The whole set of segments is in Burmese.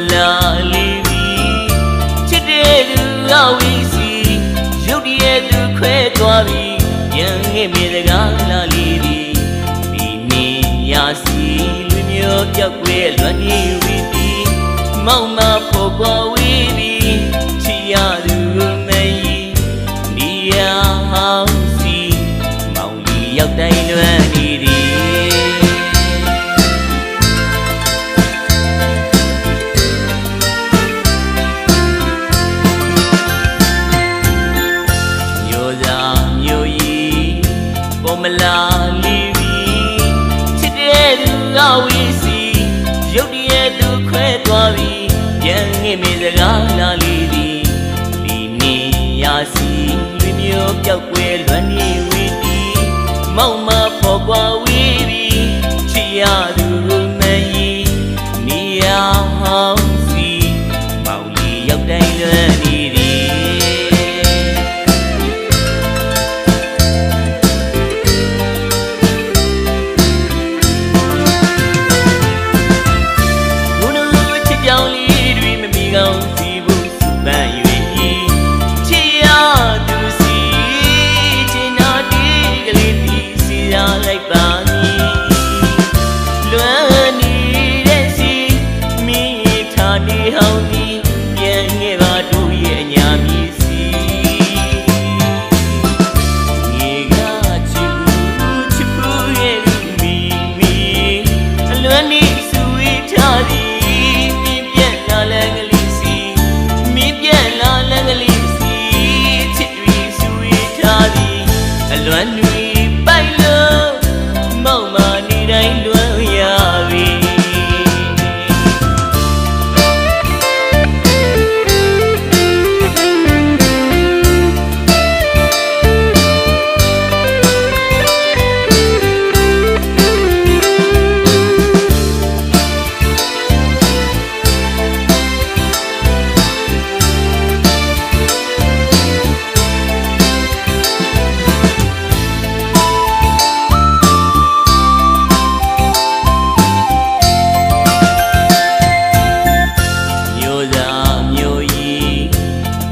မလာလေးပြီချစ်တဲ့သူအဝီစီရုတ်တရက်သူခွဲသွားပြီရန်ငယ်မြေစကားလာလေးပြီဒီနေ့ညာစီလူမျိုးပြောက်ွယ်လွန်နေဝီပြီမောင်မဖို့ပေါ်ဝီ ကဝီစီရုတ်တရက်သူခွဲသွားပြီပြန်ငင်မေစကားလာလီသည်ဒီနေ့ရာစီလူမျိုးပြောက်ွယ်လွမ်းနေဝီတီမောင်မ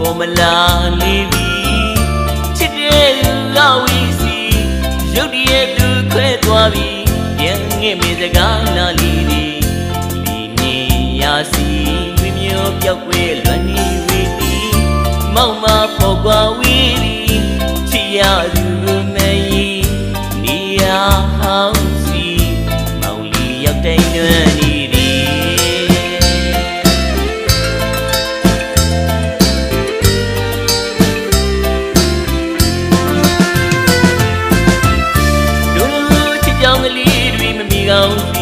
ပုံမလာလေးပြီချစ်တဲ့လူကဝီစီရုတ်တရက်သူခွဲသွားပြီပြန်ငယ်မေစကားနာလီဒီဒီနေ့ရာစီလူမျိုးပြောက်ွယ်လွန်နေဝီတီမောင်မဖ out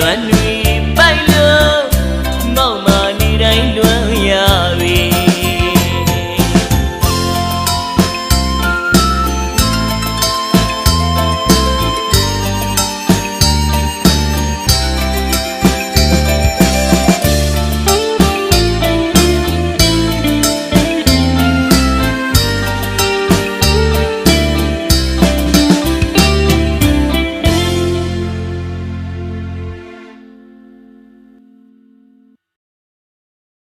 tuần